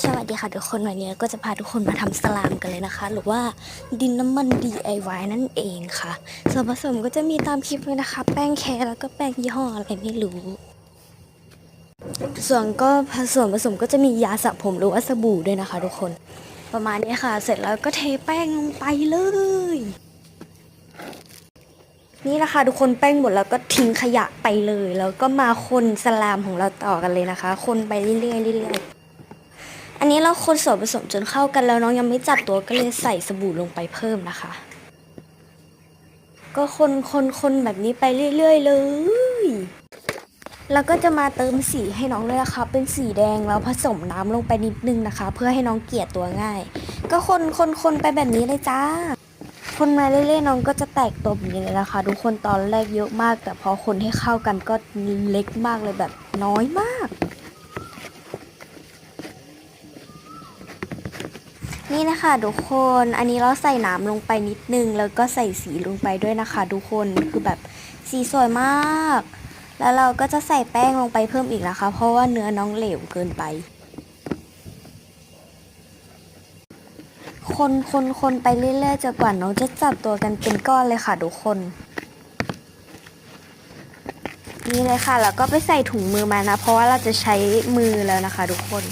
สวัสดีค่ะทุกคนวันนี้ก็จะพาทุกคนมาทำสลามกันเลยนะคะ หรือว่าดินน้ำมัน DIY นั่นเองค่ะ ส่วนผสมก็จะมีตามคลิปเลยนะคะ แป้งแคร์แล้วก็แป้งยี่ห้ออะไรไม่รู้ ส่วนก็ส่วนผสมก็จะมียาสระผมหรือว่าสบู่ด้วยนะคะ ทุกคน ประมาณนี้ค่ะ เสร็จแล้วก็เทแป้งลงไปเลย นี่นะคะทุกคนแป้งหมดแล้วก็ทิ้งขยะไปเลย แล้วก็มาคนสลามของเราต่อกันเลยนะคะ คนไปเรื่อยๆเรื่อยๆ อันนี้เราคนส่วนผสมจนเข้ากันแล้วน้องยังไม่จับตัวก็เลยใส่สบู่ลงไปเพิ่มนะคะ ก็คนคนคนแบบนี้ไปเรื่อยๆเลย แล้วก็จะมาเติมสีให้น้องเลยนะคะ เป็นสีแดงแล้วผสมน้ำลงไปนิดนึงนะคะ เพื่อให้น้องเกลี่ยตัวง่าย ก็คนคนคนไปแบบนี้เลยจ้า คนมาเรื่อยๆน้องก็จะแตกตัวแบบนี้เลยนะคะทุกคนตอนแรกเยอะมาก แต่พอคนให้เข้ากันก็เล็กมากเลยแบบน้อยมาก นี่นะคะทุกคนอันนี้เราใส่น้ำลงไปนิดนึง แล้วก็ใส่สีลงไปด้วยนะคะทุกคนคือแบบสีสวยมาก แล้วเราก็จะใส่แป้งลงไปเพิ่มอีกนะคะ เพราะว่าเนื้อน้องเหลวเกินไปคนคนคนไปเรื่อยๆจนกว่าน้องจะจับตัวกันเป็นก้อนเลยค่ะทุกคน นี่เลยค่ะ แล้วก็ไปใส่ถุงมือมานะ เพราะว่าเราจะใช้มือแล้วนะคะทุกคน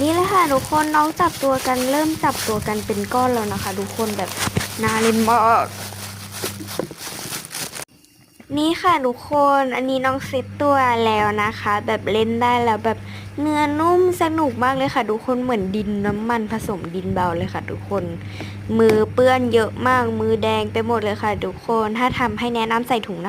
นี่เลยค่ะทุกคนน้องจับตัวกันเริ่มจับตัวกันเป็นก้อนแล้วนะคะ ทุกคนแบบน่าเล่นมากนี่ค่ะทุกคนอันนี้น้องเซตตัวแล้วนะคะ แบบเล่นได้แล้วแบบเนื้อนุ่มสนุกมากเลยค่ะ ทุกคนเหมือนดินน้ำมันผสมดินเบาเลยค่ะ ทุกคน มือเปื้อนเยอะมากมือแดงไปหมดเลยค่ะ ทุกคนถ้าทำให้แนะนำใส่ถุงนะ